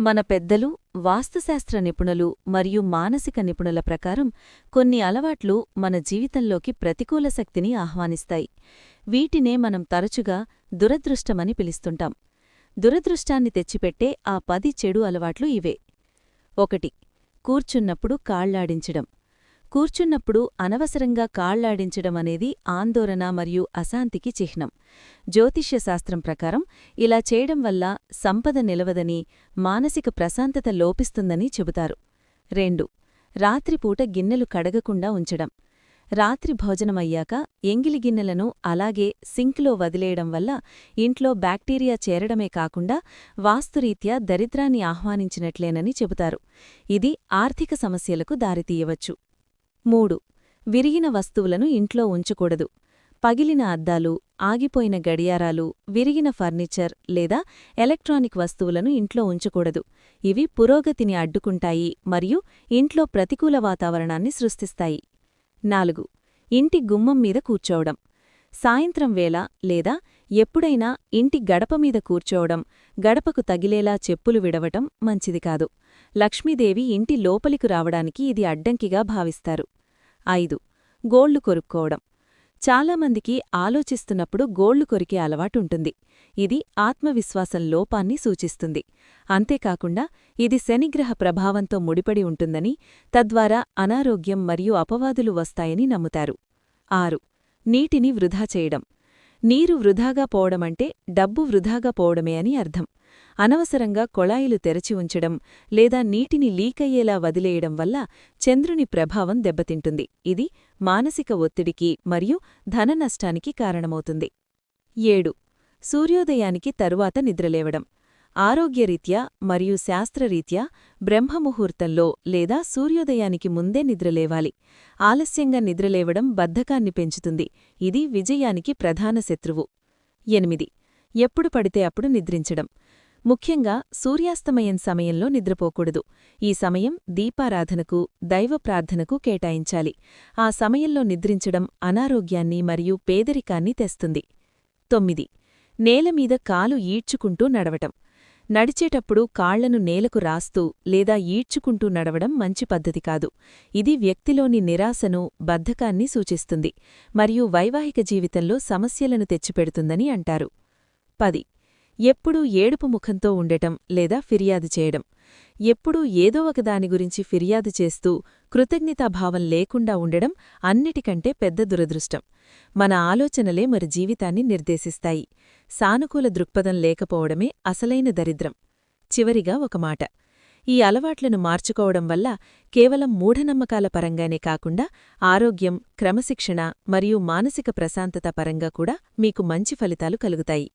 మన పెద్దలు వాస్తుశాస్త్ర నిపుణులు మరియు మానసిక నిపుణుల ప్రకారం కొన్ని అలవాట్లు మన జీవితంలోకి ప్రతికూల శక్తిని ఆహ్వానిస్తాయి. వీటినే మనం తరచుగా దురదృష్టమని పిలుస్తుంటాం. దురదృష్టాన్ని తెచ్చిపెట్టే ఆ పది చెడు అలవాట్లు ఇవే. ఒకటి కూర్చున్నప్పుడు కాళ్ళాడించడం కూర్చున్నప్పుడు అనవసరంగా కాళ్ళాడించడం అనేది ఆందోళన మరియు అశాంతికి చిహ్నం. జ్యోతిష్యశాస్త్రం ప్రకారం ఇలా చేయడం వల్ల సంపద నిలవదని మానసిక ప్రశాంతత లోపిస్తుందని చెబుతారు. రెండు. రాత్రిపూట గిన్నెలు కడగకుండా ఉంచడం. రాత్రి భోజనమయ్యాక ఎంగిలి గిన్నెలను అలాగే సింక్లో వదిలేయడం వల్ల ఇంట్లో బ్యాక్టీరియా చేరడమే కాకుండా వాస్తురీత్యా దరిద్రాన్ని ఆహ్వానించినట్లేనని చెబుతారు. ఇది ఆర్థిక సమస్యలకు దారితీయవచ్చు. మూడు. విరిగిన వస్తువులను ఇంట్లో ఉంచకూడదు. పగిలిన అద్దాలు ఆగిపోయిన గడియారాలు విరిగిన ఫర్నిచర్ లేదా ఎలక్ట్రానిక్ వస్తువులను ఇంట్లో ఉంచకూడదు. ఇవి పురోగతిని అడ్డుకుంటాయి మరియు ఇంట్లో ప్రతికూల వాతావరణాన్ని సృష్టిస్తాయి. నాలుగు. ఇంటి గుమ్మం మీద కూర్చోవడం. సాయంత్రం వేళ లేదా ఎప్పుడైనా ఇంటి గడపమీద కూర్చోవడం గడపకు తగిలేలా చెప్పులు విడవటం మంచిది కాదు. లక్ష్మీదేవి ఇంటి లోపలికి రావడానికి ఇది అడ్డంకిగా భావిస్తారు. ఐదు. గోళ్ళు కొరుక్కోవడం. చాలామందికి ఆలోచిస్తున్నప్పుడు గోళ్ళు కొరికే అలవాటుంటుంది. ఇది ఆత్మవిశ్వాసం లోపాన్ని సూచిస్తుంది. అంతేకాకుండా ఇది శనిగ్రహ ప్రభావంతో ముడిపడి ఉంటుందని తద్వారా అనారోగ్యం మరియు అపవాదులు వస్తాయని నమ్ముతారు. ఆరు. నీటిని వృధా చేయడం. నీరు వృధాగా పోవడమంటే డబ్బు వృధాగా పోవడమే అని అర్థం. అనవసరంగా కొళాయిలు తెరచి ఉంచడం లేదా నీటిని లీకయ్యేలా వదిలేయడం వల్ల చంద్రుని ప్రభావం దెబ్బతింటుంది. ఇది మానసిక ఒత్తిడికి మరియు ధన నష్టానికి కారణమవుతుంది. ఏడు. సూర్యోదయానికి తరువాత నిద్రలేవడం. ఆరోగ్యరీత్యా మరియు శాస్త్రరీత్యా బ్రహ్మముహూర్తంలో లేదా సూర్యోదయానికి ముందే నిద్రలేవాలి. ఆలస్యంగా నిద్రలేవడం బద్ధకాన్ని పెంచుతుంది. ఇది విజయానికి ప్రధాన శత్రువు. ఎనిమిది. ఎప్పుడు పడితే అప్పుడు నిద్రించడం. ముఖ్యంగా సూర్యాస్తమయం సమయంలో నిద్రపోకూడదు. ఈ సమయం దీపారాధనకు దైవ ప్రార్థనకు కేటాయించాలి. ఆ సమయంలో నిద్రించడం అనారోగ్యాన్ని మరియు పేదరికాన్ని తెస్తుంది. తొమ్మిది. నేలమీద కాలు ఈడ్చుకుంటూ నడవటం. నడిచేటప్పుడు కాళ్ళను నేలకు రాస్తూ లేదా ఈడ్చుకుంటూ నడవడం మంచి పద్ధతి కాదు. ఇది వ్యక్తిలోని నిరాశను బద్ధకాన్ని సూచిస్తుంది మరియు వైవాహిక జీవితంలో సమస్యలను తెచ్చిపెడుతుందని అంటారు. పది ఎప్పుడూ ఏడుపు ముఖంతో ఉండటం లేదా ఫిర్యాదు చేయడం. ఎప్పుడూ ఏదో ఒకదాని గురించి ఫిర్యాదు చేస్తూ కృతజ్ఞతాభావం లేకుండా ఉండడం అన్నిటికంటే పెద్ద దురదృష్టం. మన ఆలోచనలే మరి జీవితాన్ని నిర్దేశిస్తాయి. సానుకూల దృక్పథం లేకపోవడమే అసలైన దరిద్రం. చివరిగా ఒక మాట. ఈ అలవాట్లను మార్చుకోవడం వల్ల కేవలం మూఢనమ్మకాల పరంగానే కాకుండా ఆరోగ్యం క్రమశిక్షణ మరియు మానసిక ప్రశాంతత పరంగా కూడా మీకు మంచి ఫలితాలు కలుగుతాయి.